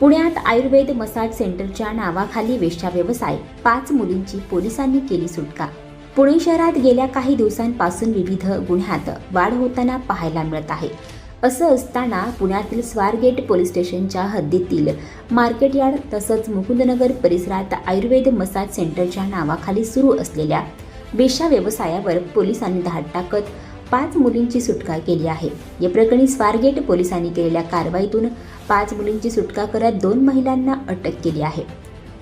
पुण्यात आयुर्वेद मसाज सेंटरच्या नावाखाली वेश्या व्यवसाय पाच मुलींची पोलिसांनी केली सुटका. पुणे शहरात गेल्या काही दिवसांपासून विविध गुन्ह्यात वाढ होताना पाहायला मिळत आहे. असं असताना पुण्यातील स्वारगेट पोलीस स्टेशनच्या हद्दीतील मार्केट यार्ड तसंच मुकुंदनगर परिसरात आयुर्वेद मसाज सेंटरच्या नावाखाली सुरू असलेल्या वेश्या व्यवसायावर पोलिसांनी धाड टाकत पाच मुलींची सुटका केली आहे. या प्रकरणी स्वारगेट पोलिसांनी केलेल्या कारवाईतून पाच मुलींची सुटका करत दोन महिलांना अटक केली आहे.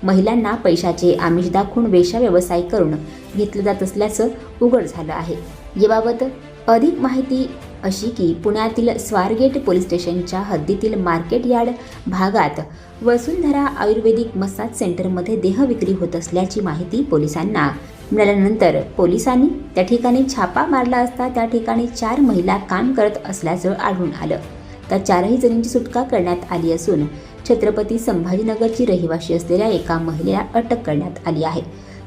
महिलांना पैशाचे आमिष दाखवून वेशा व्यवसाय करून घेतलं जात असल्याचं उघड झालं आहे. याबाबत अधिक माहिती अशी की पुण्यातील स्वारगेट पोलीस स्टेशनच्या हद्दीतील मार्केट यार्ड भागात वसुंधरा आयुर्वेदिक मसाज सेंटरमध्ये देहविक्री होत असल्याची माहिती पोलिसांना. मिळाल्यानंतर पोलिसांनी त्या ठिकाणी छापा मारला असता त्या ठिकाणी चार महिला काम करत असल्याचं आढळून आलं. त्या चारही जणींची सुटका करण्यात आली असून छत्रपती संभाजीनगरची रहिवाशी असलेल्या एका महिलेला अटक करण्यात आली आहे.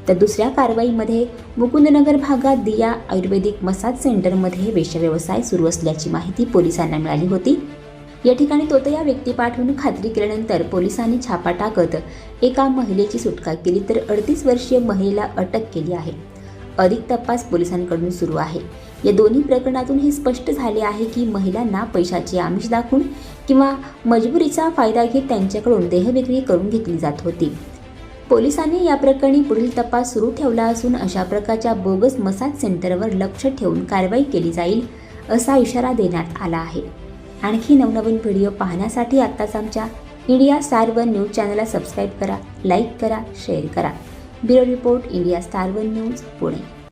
तर दुसऱ्या कारवाईमध्ये मुकुंदनगर भागात दिया आयुर्वेदिक मसाज सेंटरमध्ये वेशव्यवसाय सुरू असल्याची माहिती पोलिसांना मिळाली होती. या ठिकाणी तोतया व्यक्ती पाठवून खात्री केल्यानंतर पोलिसांनी छापा टाकत एका महिलेची सुटका केली तर अडतीस वर्षीय महिलेला अटक केली आहे. अधिक तपास पोलिसांकडून सुरू आहे. या दोन्ही प्रकरणातून हे स्पष्ट झाले आहे की महिलांना पैशाचे आमिष दाखवून किंवा मजबुरीचा फायदा घेत त्यांच्याकडून देहविक्री करून घेतली जात होती. पोलिसांनी या प्रकरणी पुढील तपास सुरू ठेवला असून अशा प्रकारच्या बोगस मसाज सेंटरवर लक्ष ठेवून कारवाई केली जाईल असा इशारा देण्यात आला आहे. आणखी नवनवीन व्हिडिओ पाहण्यासाठी आत्ताच आमच्या इंडिया स्टार वन न्यूज चॅनलला सबस्क्राईब करा लाईक करा शेअर करा. Bureau report India star one news Pune.